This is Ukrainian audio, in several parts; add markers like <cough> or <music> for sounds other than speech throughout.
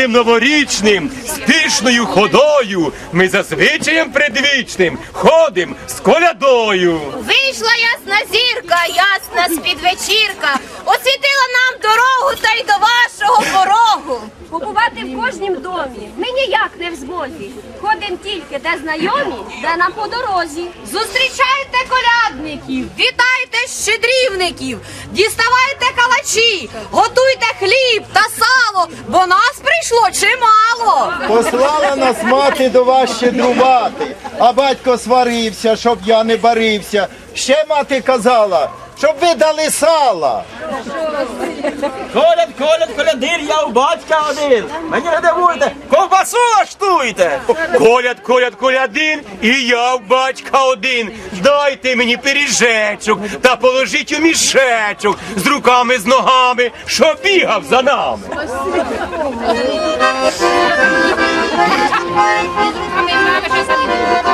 веселим новорічним, з пішною ходою, ми за звичаєм предвічним ходим з колядою. Вийшла ясна зірка, ясна спідвечірка, освітила нам дорогу та й до вашого порогу. Побувати в кожнім домі ми ніяк не в змозі. Ходим тільки де знайомі, де нам по дорозі. Зустрічайте колядників, вітайте щедрівників, діставайте калачі, готуйте хліб та сало, бо нас прийшло чимало. Послала нас мати до вас щедрувати, а батько сварився, щоб я не барився. Ще мати казала, щоб ви дали сала. Коляд, коляд, колядир, я у батька один. Мені не дивуйте, ковбасу лаштуйте. Коляд, коляд, колядин, і я в батька один. Дайте мені пиріжечок та положіть у мішечок з руками, з ногами, що бігав за нами. Щедрик,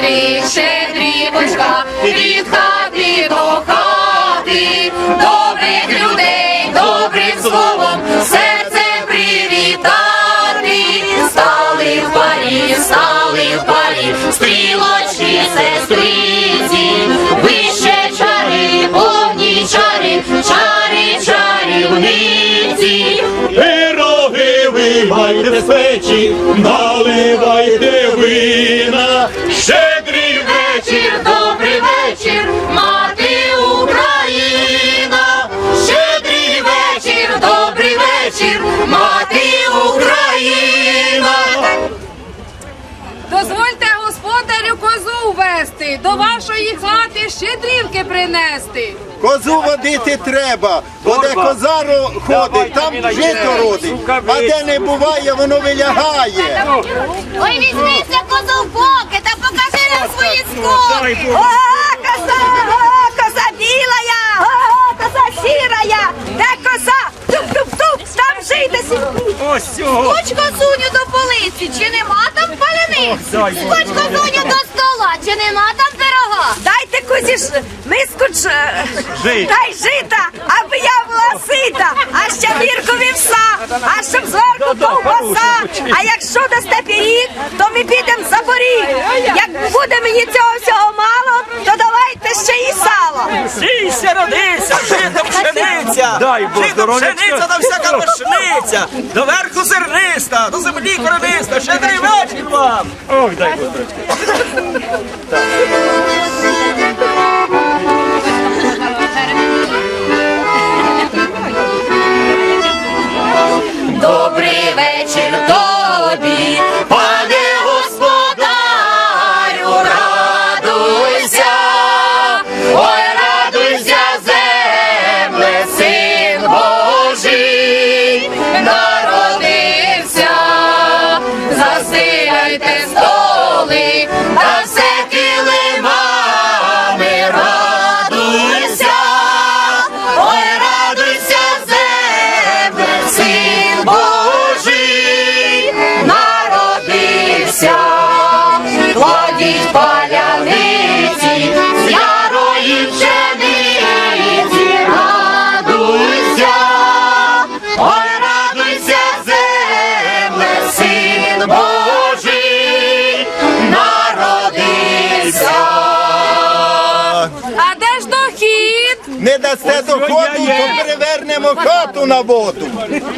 щедрик, щедрівочка, від хати до хати, добрих людей, добрим словом, серцем привітати, стали в парі, стали в парі, стрілочки, сестриці, вище чари, повні чари, чари, чарівниці. Пироги свечі, наливайте вина, щедрий вечір, добрий вечір, мати принести. Козу водити треба, бо де коза ро- ходить, там жито родить, а де не буває, воно вилягає. Ой, візьміться козу в боки та покажи нам свої скоки. О, коза, о, коза білая, о, коза сірая, де коза? Туп-туп-туп, Ось цього. Скоч козуню до полиці, чи нема там паляниць? Скоч козуню до стола, чи нема там пирога? Дайте кузі ж миску ж, е, Жит. та й жита, аби я була сита, а ще мірку вівса, а щоб зверху ковбаса. А якщо дасте пиріг, то ми підемо за поріг. Як буде мені цього всього мало, то давайте ще і сало. Сійся, родися, жито пшениця. Дай Бог Жито здоров'ячка. пшениця та всяка рушниця. Доверху зерниста, до землі корониста, ще дай вечір вам. Ой, дай Бог. <laughs> перевернемо хату на воду.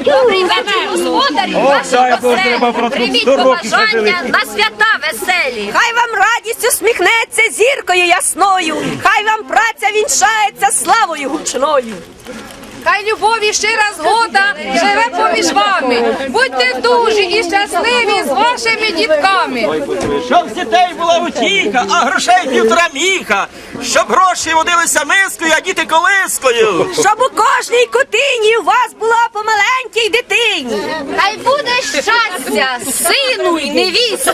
Добрий вечір, господарю, О, ваші про Прийміть побажання на свята веселі. Хай вам радість усміхнеться зіркою ясною, хай вам праця вінчається славою гучною. Хай любові щира згода живе поміж вами. Будьте дужі і щасливі з вашими дітками. Щоб з дітей була утіха, а грошей півтора міха. Щоб гроші водилися мискою, а діти колискою. Щоб у кожній кутині у вас була по маленькій дитині. Хай буде щастя сину й невісті,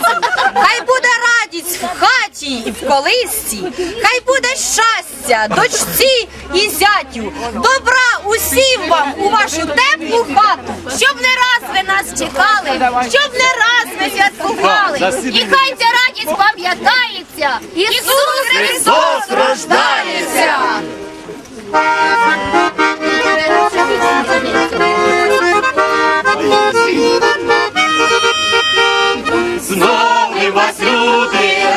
хай буде радість в хаті і в колисці, хай буде щастя дочці і зятю, добра усім вам у вашу теплу хату, щоб не раз ви нас чекали, щоб не раз ми святкували, і хай ця радість пам'ятається, Ісус Христос рождається! снова. вас люди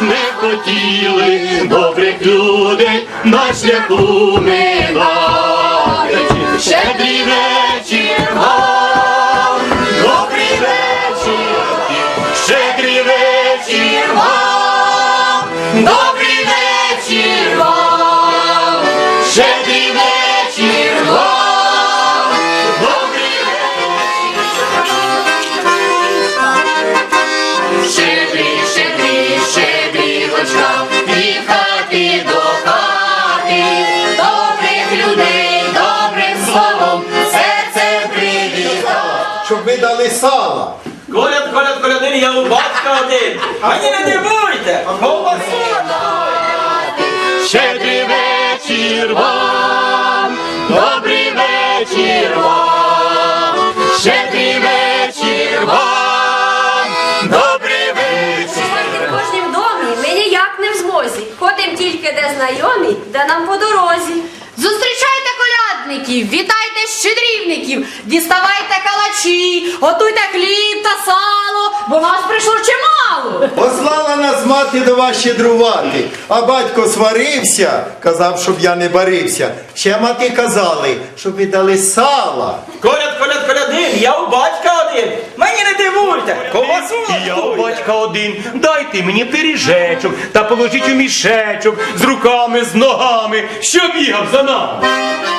не хотіли добрих людей на шляху минати. Батька один. Мені не дивуйте. Щедрий вечір вам, добрий вечір вам, щедрий вечір вам, добрий вечір. В кожнім домі ми ніяк не в змозі. Ходим тільки де знайомі, де нам по дорозі. Зустрічайте колядників, вітайте щедрівників, діставайте калачі, готуйте хліб та сало, бо нас прийшло чимало. Послала нас мати до вас щедрувати, а батько сварився, казав, щоб я не барився. Ще мати казали, щоб ви дали сала. Коляд, коляд, колядин, я у батька один. Мені не дивуйте, ковбасу. І я у батька один, дайте мені пиріжечок та положіть у мішечок з руками, з ногами, що бігав за нами.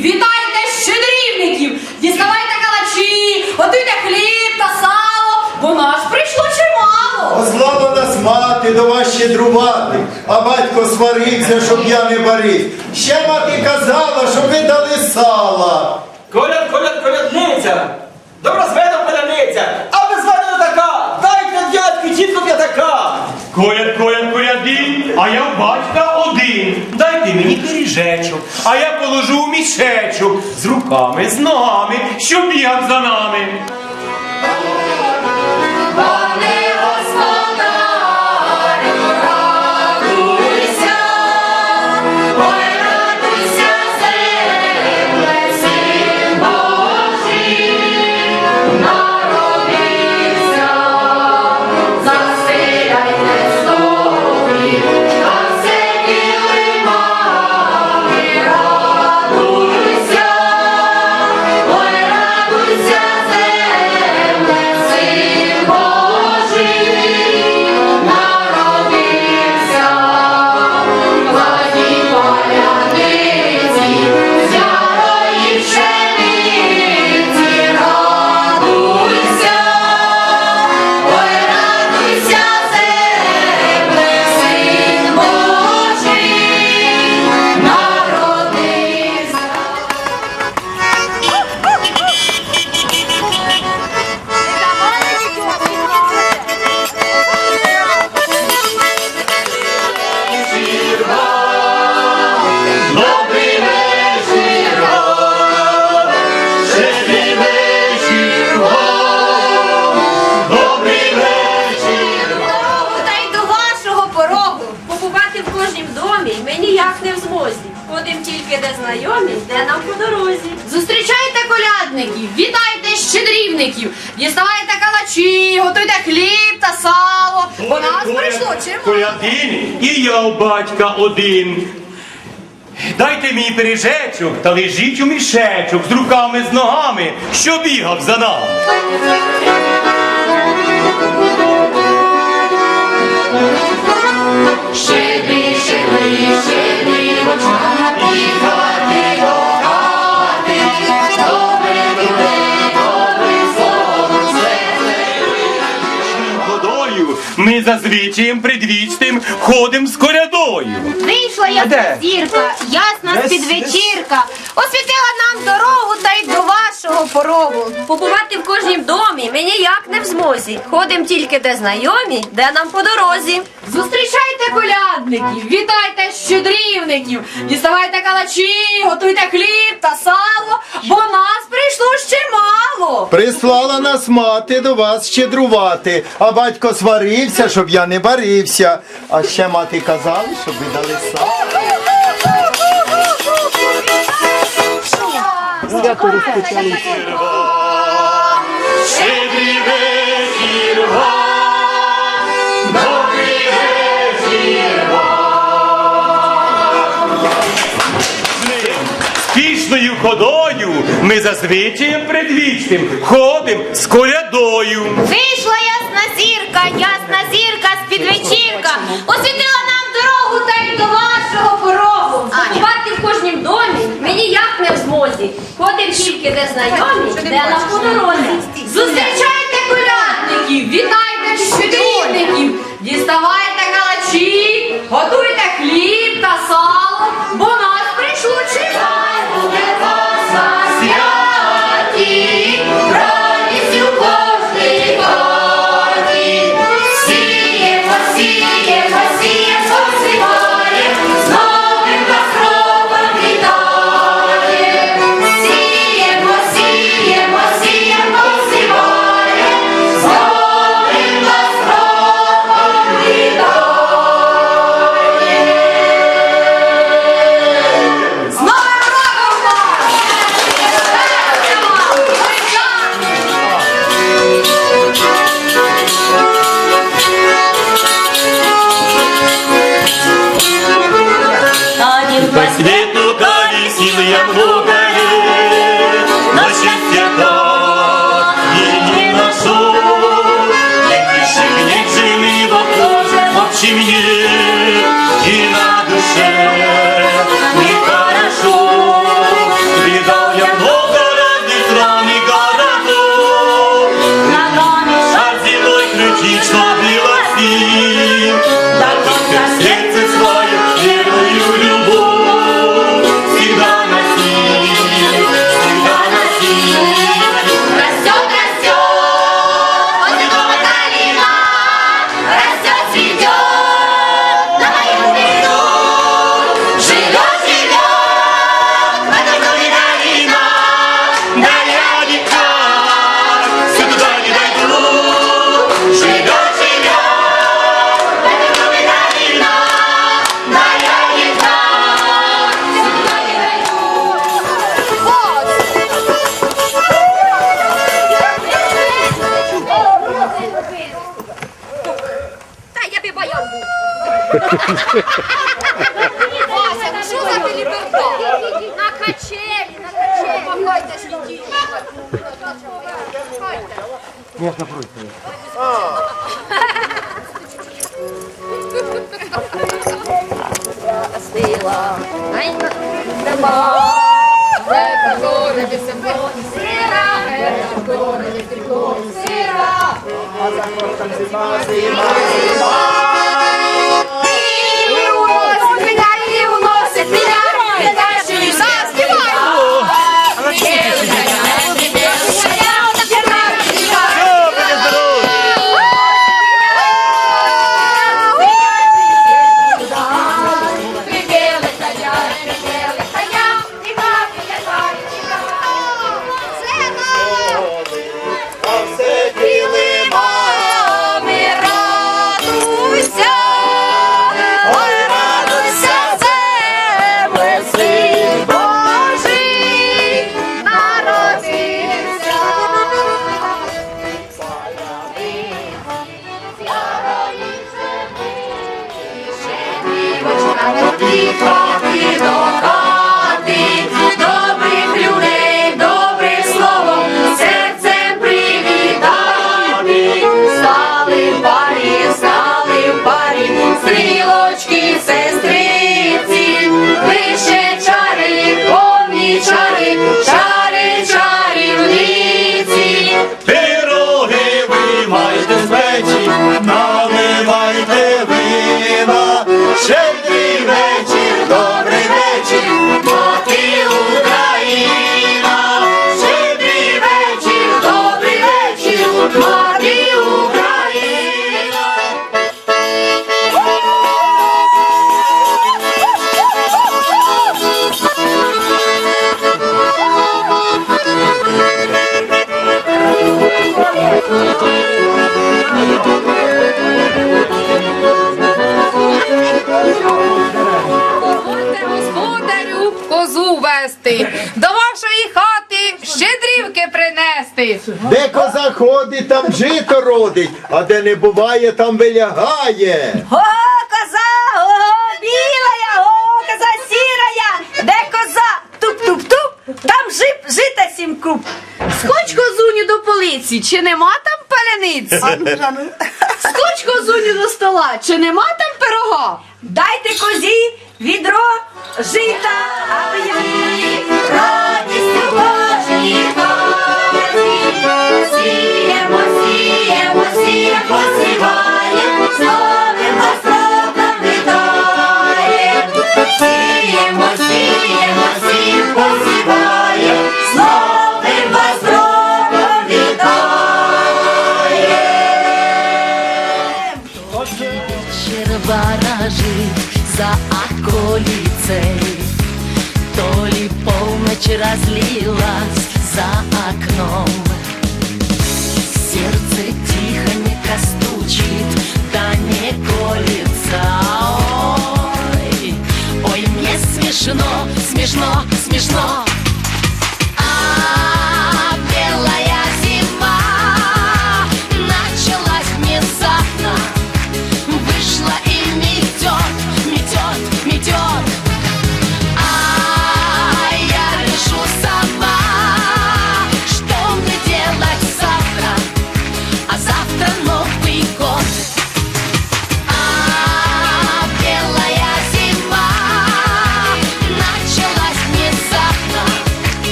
Вітайте щедрівників, діставайте калачі, готуйте хліб та сало, бо нас прийшло чимало. Послала нас мати до вас щедрувати, а батько сварився, щоб я не барив. Ще мати казала, щоб ви дали сала. Коляд, коляд, колядниця. Добро зведом коляниця. А без мене не така. Дайте дядьку, тітку п'ятака. Коляд, коляд, колядин, а я батька один. Дайте мені пиріжечок, а я положу у мішечок з руками, з ногами, що бігав за нами. Знайомі, де нам по дорозі. Зустрічайте колядників, вітайте щедрівників, діставайте калачі, готуйте хліб та сало, бо нас прийшло чимало. Колядин і я у батька один. Дайте мені пиріжечок та лежіть у мішечок з руками, з ногами, що бігав за нами. Водою ми за звичаєм предвічним ходим з колядою. Вийшла ясна зірка, ясна спідвечірка, освітила нам дорогу та й до вашого порогу. Побувати в кожнім домі ми ніяк не в змозі. Ходим тільки де знайомі, де нам по дорозі. Зустрічайте колядників, вітайте щедрівників, діставайте калачі, готуйте хліб та сало, бо нас прийшло ще мало. Прислала нас мати до вас щедрувати, а батько сварився, щоб я не барився. А ще мати казали, щоб ви дали сало. Щедрий вечір ходою ми за звичаєм предвічним ходим з колядою. Вийшла ясна зірка, ясна зірка з підвечірка, освітила нам дорогу та й до вашого порогу. Побувати в кожнім домі ми ніяк не в змозі. Ходим тільки де знайомі, де нам по дорозі. Зустрічайте колядників, вітайте щедрівників, діставайте калачі, готуйте хліб та сало, бо нас прийшло чимало. Буде За? На качелі, на качелі. Помагайте ж дітей. А все килимами радуйся, ходить, а де не буває, там вилягає. Го, коза, ого, білая, го, коза сірая, де коза, туп-туп-туп, там жип, жита сім круп. Скоч козуню до полиці, чи нема там паляниці? Ну, ну. Скоч козуню до стола, чи нема там пирога? Дайте козі відро жита, а ви як.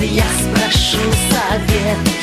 я спрошу совет.